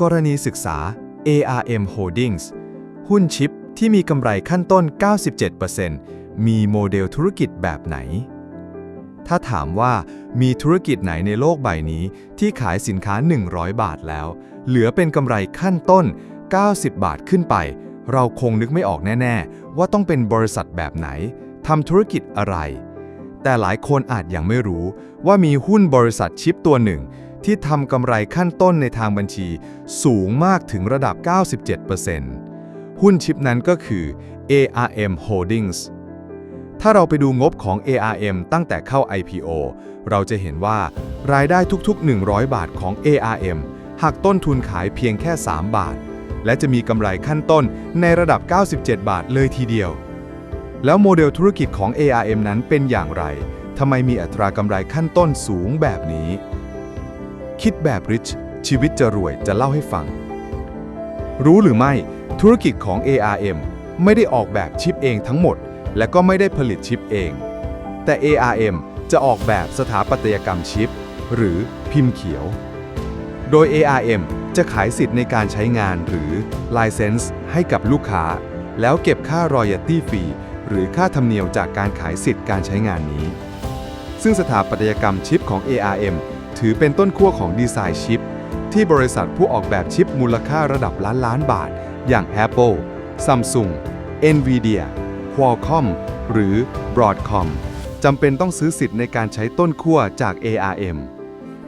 กรณีศึกษา ARM Holdings หุ้นชิปที่มีกำไรขั้นต้น 97%มีโมเดลธุรกิจแบบไหน ถ้าถามว่ามีธุรกิจไหนในโลกใบนี้ที่ขายสินค้า 100 บาทแล้ว เหลือเป็นกำไรขั้นต้น 90 บาทขึ้นไป เราคงนึกไม่ออกแน่ ๆ ว่าต้องเป็นบริษัทแบบไหนทำธุรกิจอะไร แต่หลายคนอาจยังไม่รู้ว่ามีหุ้นบริษัทชิปตัวหนึ่ง ที่ทำกำไรขั้นต้นในทางบัญชีสูงมากถึงระดับ 97%หุ้นชิปนั้นก็คือ ARM Holdings ถ้าเราไปดูงบของ ARM ตั้งแต่เข้า IPO เราจะเห็นว่ารายได้ทุกๆ 100 บาทของ ARM หักต้นทุนขายเพียงแค่ 3 บาท และจะมีกำไรขั้นต้นในระดับ 97 บาทเลยทีเดียว แล้วโมเดลธุรกิจของ ARM นั้นเป็นอย่างไร ทำไมมีอัตรากำไรขั้นต้นสูงแบบนี้ คิดแบบริชชีวิตจะรวยจะเล่าให้ฟัง รู้หรือไม่ธุรกิจของ ARM ไม่ได้ออกแบบชิปเองทั้งหมด และก็ไม่ได้ผลิตชิปเอง แต่ ARM จะออกแบบสถาปัตยกรรมชิป หรือพิมพ์เขียว โดย ARM จะขายสิทธิ์ในการใช้งานหรือ License ให้กับลูกค้า แล้วเก็บค่า Royalty Fee หรือค่าธรรมเนียมจากการขายสิทธิ์การใช้งานนี้ ซึ่งสถาปัตยกรรมชิปของ ARM ถือเป็นต้นขั้วของดีไซน์ชิป ที่บริษัทผู้ออกแบบชิปมูลค่าระดับล้านล้านบาท อย่าง Apple, Samsung, Nvidia, Qualcomm หรือ Broadcom จำเป็นต้องซื้อสิทธิ์ในการใช้ต้นขั้วจาก ARM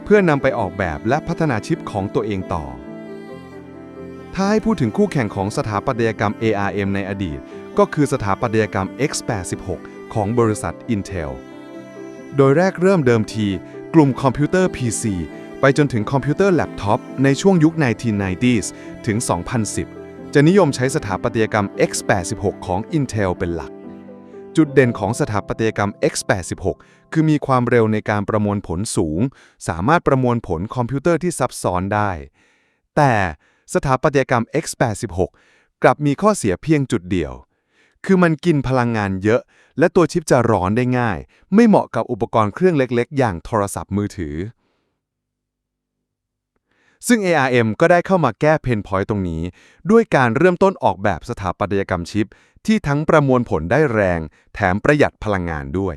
เพื่อนำไปออกแบบและพัฒนาชิปของตัวเองต่อ ถ้าให้พูดถึงคู่แข่งของสถาปัตยกรรม ARM ในอดีต ก็คือสถาปัตยกรรม x86 ของบริษัท Intel โดยแรกเริ่มเดิมที กลุ่มคอมพิวเตอร์ PC ไปจนถึงคอมพิวเตอร์แล็ปท็อปในช่วงยุค 1990s ถึง 2010 จะนิยมใช้สถาปัตยกรรม x86 ของ Intel เป็นหลัก จุดเด่นของสถาปัตยกรรม x86 คือมีความเร็วในการประมวลผลสูง สามารถประมวลผลคอมพิวเตอร์ที่ซับซ้อนได้ แต่สถาปัตยกรรม x86 กลับมีข้อเสียเพียงจุดเดียว คือมันกินพลังงานเยอะ และตัวชิปจะร้อนได้ง่าย ไม่เหมาะกับอุปกรณ์เครื่องเล็ก ๆ อย่างโทรศัพท์มือถือ ซึ่ง ARM ก็ได้เข้ามาแก้เพนพอยต์ตรงนี้ ด้วยการเริ่มต้นออกแบบสถาปัตยกรรมชิป ที่ทั้งประมวลผลได้แรง แถมประหยัดพลังงานด้วย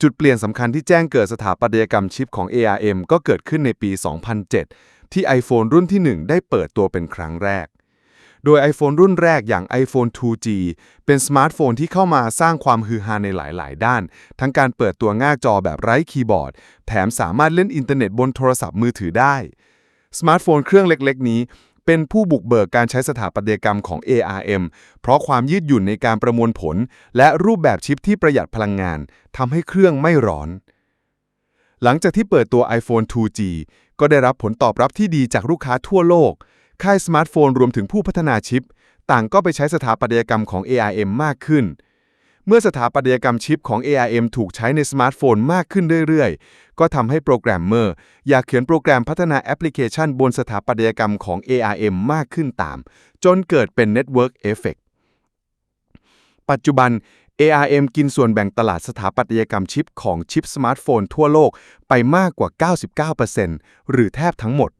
จุดเปลี่ยนสำคัญที่แจ้งเกิดสถาปัตยกรรมชิปของ ARM ก็เกิดขึ้นในปี 2007 ที่ iPhone รุ่นที่ 1 ได้เปิดตัวเป็นครั้งแรก โดย iPhone รุ่นแรกอย่าง iPhone 2G เป็นสมาร์ทโฟนที่เข้ามาสร้างความฮือฮาในหลาย ๆ ด้าน ทั้งการเปิดตัวง่าจอแบบไร้คีย์บอร์ด แถมสามารถเล่นอินเทอร์เน็ตบนโทรศัพท์มือถือได้ สมาร์ทโฟนเครื่องเล็ก ๆ นี้เป็นผู้บุกเบิกการใช้สถาปัตยกรรมของ ARM เพราะความยืดหยุ่นในการประมวลผล และรูปแบบชิปที่ประหยัดพลังงานทำให้เครื่องไม่ร้อน หลังจากที่เปิดตัว iPhone 2G ก็ได้รับผลตอบรับที่ดีจากลูกค้าทั่วโลก ค่ายสมาร์ทโฟนรวมถึงผู้พัฒนาชิป ต่างก็ไปใช้สถาปัตยกรรมของ ARM มากขึ้น เมื่อสถาปัตยกรรมชิปของ ARM ถูกใช้ในสมาร์ทโฟนมากขึ้นเรื่อยๆ ก็ทำให้โปรแกรมเมอร์ อยากเขียนโปรแกรมพัฒนาแอปพลิเคชันบนสถาปัตยกรรมของ ARM มากขึ้นตาม จนเกิดเป็น Network Effect ปัจจุบัน ARM กินส่วนแบ่งตลาดสถาปัตยกรรมชิปของชิปสมาร์ทโฟนทั่วโลกไปมากกว่า 99%หรือแทบทั้งหมด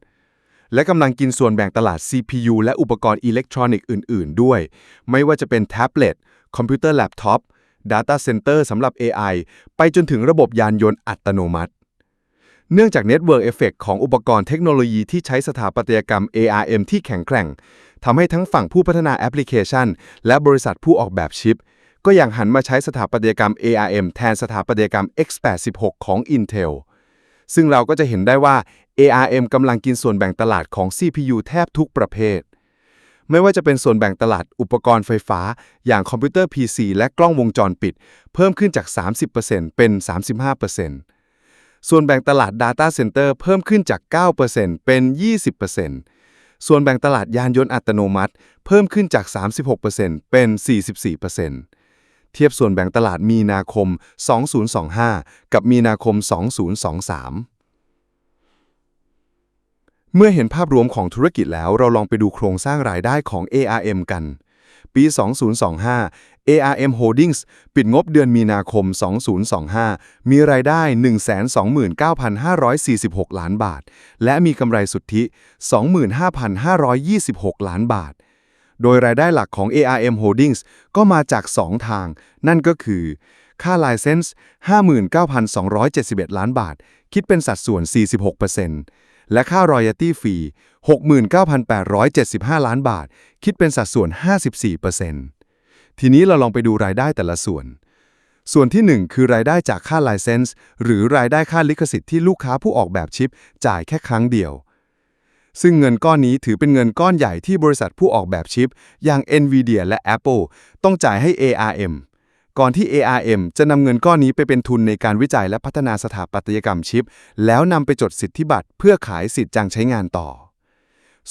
และกำลังกินส่วนแบ่งตลาด CPU และอุปกรณ์อิเล็กทรอนิกส์อื่น ๆ ด้วย ไม่ว่าจะเป็นแท็บเล็ต คอมพิวเตอร์แล็ปท็อป Data Center สำหรับ AI ไปจนถึงระบบยานยนต์อัตโนมัติ เนื่องจาก Network Effect ของอุปกรณ์เทคโนโลยีที่ใช้สถาปัตยกรรม ARM ที่แข็งแกร่งทำให้ทั้งฝั่งผู้พัฒนาแอปพลิเคชัน และบริษัทผู้ออกแบบชิป ก็ยังหันมาใช้สถาปัตยกรรม ARM แทนสถาปัตยกรรม x86 ของ Intel ซึ่งเราก็จะเห็นได้ว่า ARM กำลังกินส่วนแบ่งตลาดของ CPU แทบทุกประเภท ไม่ว่าจะเป็นส่วนแบ่งตลาดอุปกรณ์ไฟฟ้า อย่างคอมพิวเตอร์ PC และกล้องวงจรปิด เพิ่มขึ้นจาก 30%เป็น 35%ส่วนแบ่งตลาด Data Center เพิ่มขึ้นจาก 9%เป็น 20%ส่วนแบ่งตลาดยานยนต์อัตโนมัติ เพิ่มขึ้นจาก 36%เป็น 44%เทียบส่วนแบ่งตลาดมีนาคม 2025 กับมีนาคม 2023 เมื่อเห็นภาพรวมของธุรกิจแล้วเราลองไปดูโครงสร้างรายได้ของ ARM กัน ปี 2025 ARM Holdings ปิดงบเดือนมีนาคม 2025 มีรายได้ 129,546 ล้านบาท และมีกำไรสุทธิ 25,526 ล้านบาท โดยรายได้หลักของ ARM Holdings ก็มาจาก 2 ทาง นั่นก็คือค่า License 59,271 ล้านบาท คิดเป็นสัดส่วน 46% และค่า Royalty Fee 69,875 ล้านบาท คิดเป็นสัดส่วน 54%ทีนี้เราลองไปดูรายได้แต่ละส่วน ส่วนที่ 1 คือรายได้จากค่า License หรือรายได้ค่าลิขสิทธิ์ที่ลูกค้าผู้ออกแบบชิป จ่ายแค่ครั้งเดียว ซึ่งเงินก้อนนี้ถือเป็นเงินก้อนใหญ่ที่บริษัทผู้ออกแบบชิป อย่าง NVIDIA และ Apple ต้องจ่ายให้ ARM ก่อนที่ ARM จะนำเงินก้อนนี้ไปเป็นทุนในการวิจัยและพัฒนาสถาปัตยกรรมชิป แล้วนำไปจดสิทธิบัตรเพื่อขายสิทธิ์จังใช้งานต่อ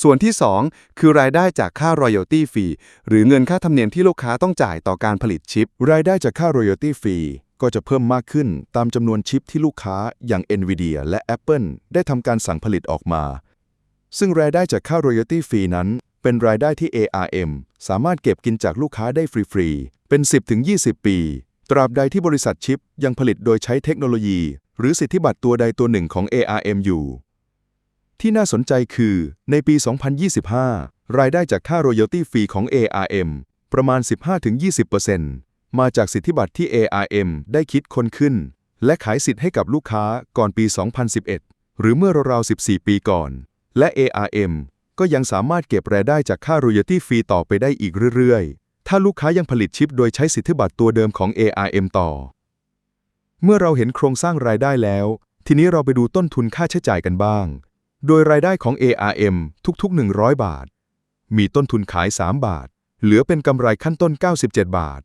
ส่วนที่ 2 คือรายได้จากค่า royalty fee หรือเงินค่าธรรมเนียมที่ลูกค้าต้องจ่ายต่อการผลิตชิป รายได้จากค่า royalty fee ก็จะเพิ่มมากขึ้นตามจำนวนชิปที่ลูกค้าอย่าง NVIDIA และ Apple ได้ทำการสั่งผลิตออกมา ซึ่งรายได้จากค่า royalty fee นั้น เป็นรายได้ที่ ARM สามารถเก็บกินจากลูกค้าได้ฟรีๆ เป็น 10-20 ปี ตราบใดที่บริษัทชิปยังผลิตโดยใช้เทคโนโลยี หรือสิทธิบัตรตัวใดตัวหนึ่งของ ARM อยู่ ที่น่าสนใจคือ ในปี 2025 รายได้จากค่า royalty fee ของ ARM ประมาณ 15-20%มาจากสิทธิบัตรที่ ARM ได้คิดค้นขึ้น และขายสิทธิ์ให้กับลูกค้าก่อนปี 2011 หรือเมื่อราวๆ14 ปีก่อน และ ARM ก็ยังสามารถเก็บรายได้จากค่า royalty fee ต่อไปได้อีกเรื่อยๆ ถ้าลูกค้ายังผลิตชิปโดยใช้สิทธิบัตรตัวเดิมของ ARM ต่อ เมื่อเราเห็นโครงสร้างรายได้แล้ว ทีนี้เราไปดูต้นทุนค่าใช้จ่ายกันบ้าง โดยรายได้ของ ARM ทุกๆ 100 บาท มีต้นทุนขาย 3 บาท เหลือเป็นกำไรขั้นต้น 97 บาท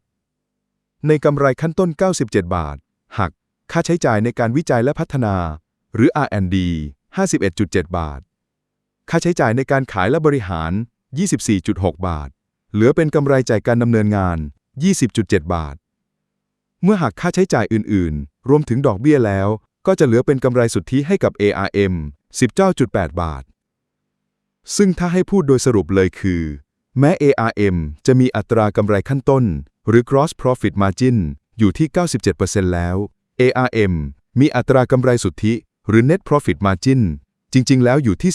ในกำไรขั้นต้น 97 บาท หัก ค่าใช้จ่ายในการวิจัยและพัฒนา หรือ R&D 51.7 บาท ค่าใช้จ่ายในการขายและบริหาร 24.6 บาท เหลือเป็นกำไรจ่ายการดำเนินงาน 20.7 บาท เมื่อหักค่าใช้จ่ายอื่น ๆ รวมถึงดอกเบี้ยแล้ว ก็จะเหลือเป็นกำไรสุทธิให้กับ ARM 19.8 บาท ซึ่งถ้าให้พูดโดยสรุปเลยคือ แม้ ARM จะมีอัตรากำไรขั้นต้น หรือ gross profit margin อยู่ที่ 97%แล้ว ARM มีอัตรากำไรสุทธิ หรือ net profit margin จริง ๆ แล้วอยู่ที่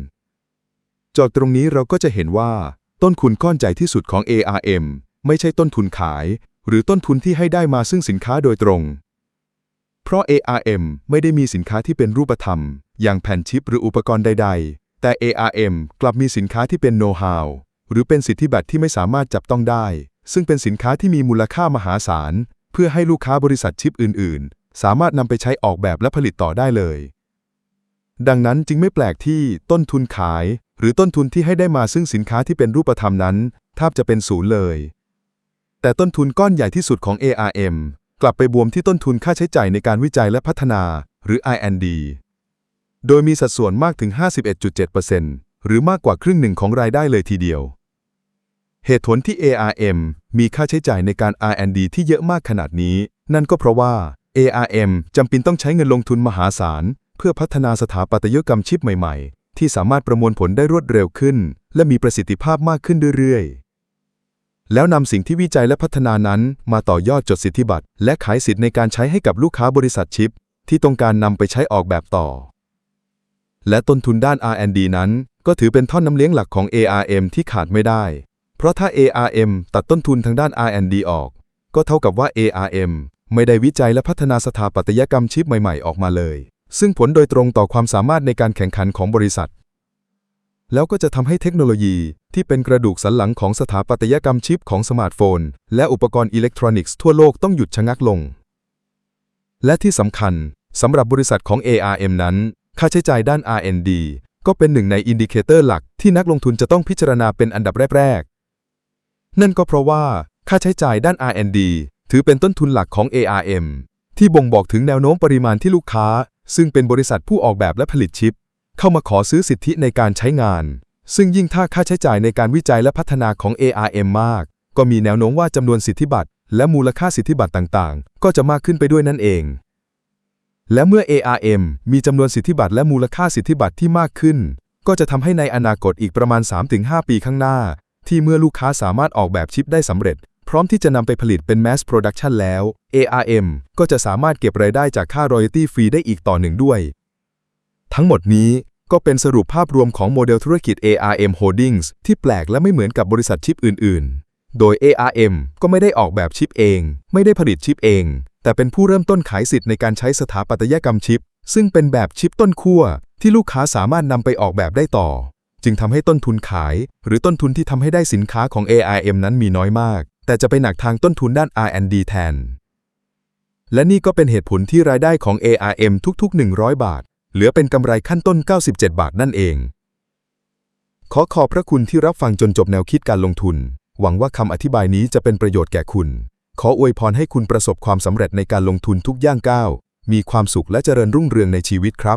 19.8%จากตรงนี้เราก็จะเห็นว่า ต้นทุนก้อนใหญ่ที่สุดของ ARM ไม่ใช่ต้นทุนขาย หรือต้นทุนที่ให้ได้มาซึ่งสินค้าโดยตรง เพราะ ARM ไม่ได้มีสินค้าที่เป็นรูปธรรม อย่างแผ่นชิปหรืออุปกรณ์ใด ๆ แต่ ARM กลับมีสินค้าที่เป็นโน้ตฮาวหรือเป็นสิทธิบัตรที่ไม่สามารถจับต้องได้ ซึ่งเป็นสินค้าที่มีมูลค่ามหาศาล เพื่อให้ลูกค้าบริษัทชิปอื่น ๆ สามารถนำไปใช้ออกแบบและผลิตต่อได้เลย ดังนั้นจึงไม่แปลกที่ต้นทุนขาย หรือต้นทุนที่ให้ได้มาซึ่งสินค้าที่เป็นรูปธรรมนั้นแทบจะเป็นศูนย์เลย แต่ต้นทุนก้อนใหญ่ที่สุดของ ARM กลับไปบวมที่ต้นทุนค่าใช้จ่ายในการวิจัยและพัฒนา หรือ R&D โดยมีสัดส่วนมากถึง 51.7%หรือมากกว่าครึ่งหนึ่งของรายได้เลยทีเดียว เหตุผลที่ ARM มีค่าใช้จ่ายในการ R&D ที่เยอะมากขนาดนี้ นั่นก็เพราะว่า ARM จำเป็นต้องใช้เงินลงทุนมหาศาล พื่อพัฒนาสถาปัตยกรรมชิปใหม่ๆ ที่สามารถประมวลผลได้รวดเร็วขึ้น และมีประสิทธิภาพมากขึ้นเรื่อยๆ แล้วนำสิ่งที่วิจัยและพัฒนานั้น มาต่อยอดจดสิทธิบัตร และขายสิทธิ์ในการใช้ให้กับลูกค้าบริษัทชิป ที่ต้องการนำไปใช้ออกแบบต่อ และต้นทุนด้าน R&D นั้น ก็ถือเป็นท่อนน้ำเลี้ยงหลักของ ARM ที่ขาดไม่ได้ เพราะถ้า ARM ตัดต้นทุนทางด้าน R&D ออก ก็เท่ากับว่า ARM ไม่ได้วิจัยและพัฒนาสถาปัตยกรรมชิปใหม่ ๆ ออกมาเลย ซึ่งผลโดยตรงต่อความสามารถในการแข่งขันของบริษัท แล้วก็จะทำให้เทคโนโลยีที่เป็นกระดูกสันหลังของสถาปัตยกรรมชิปของสมาร์ทโฟน และอุปกรณ์อิเล็กทรอนิกส์ทั่วโลกต้องหยุดชะงักลง และที่สำคัญสำหรับบริษัทของ ARM นั้น ค่าใช้จ่ายด้าน R&D ก็เป็นหนึ่งในอินดิเคเตอร์หลักที่นักลงทุนจะต้องพิจารณาเป็นอันดับแรกๆ นั่นก็เพราะว่าค่าใช้จ่ายด้าน R&D ถือเป็นต้นทุนหลักของ ARM ที่บ่งบอกถึงแนวโน้มปริมาณที่ลูกค้า ซึ่งเป็นบริษัทผู้ออกแบบและผลิตชิป เข้ามาขอซื้อสิทธิในการใช้งาน ซึ่งยิ่งถ้าค่าใช้จ่ายในการวิจัยและพัฒนาของ ARM มาก ก็มีแนวโน้มว่าจำนวนสิทธิบัตรและมูลค่าสิทธิบัตรต่างๆ ก็จะมากขึ้นไปด้วยนั่นเอง และเมื่อ ARM มีจำนวนสิทธิบัตรและมูลค่าสิทธิบัตรที่มากขึ้น ก็จะทำให้ในอนาคตอีกประมาณ 3-5 ปีข้างหน้า ที่เมื่อลูกค้าสามารถออกแบบชิปได้สำเร็จ พร้อมที่จะนำไปผลิตเป็น mass production แล้ว ARM ก็จะสามารถเก็บรายได้จากค่า royalty ฟรีได้อีกต่อหนึ่งด้วย ทั้งหมดนี้ก็เป็นสรุปภาพรวมของโมเดลธุรกิจ ARM Holdings ที่แปลกและไม่เหมือนกับบริษัทชิปอื่น ๆ โดย ARM ก็ไม่ได้ออกแบบชิปเอง ไม่ได้ผลิตชิปเอง แต่เป็นผู้เริ่มต้นขายสิทธิ์ในการใช้สถาปัตยกรรมชิป ซึ่งเป็นแบบชิปต้นขั้วที่ลูกค้าสามารถนำไปออกแบบได้ต่อ จึงทำให้ต้นทุนขาย หรือต้นทุนที่ทำให้ได้สินค้าของ ARM นั้นมีน้อยมาก แต่จะไปหนักทางต้นทุนด้าน R&D แทน และนี่ก็เป็นเหตุผลที่รายได้ของ ARM ทุกๆ 100 บาท เหลือเป็นกำไรขั้นต้น 97 บาทนั่นเอง ขอขอบพระคุณที่รับฟังจนจบแนวคิดการลงทุน หวังว่าคำอธิบายนี้จะเป็นประโยชน์แก่คุณ ขออวยพรให้คุณประสบความสำเร็จในการลงทุนทุกย่างก้าว มีความสุขและเจริญรุ่งเรืองในชีวิตครับ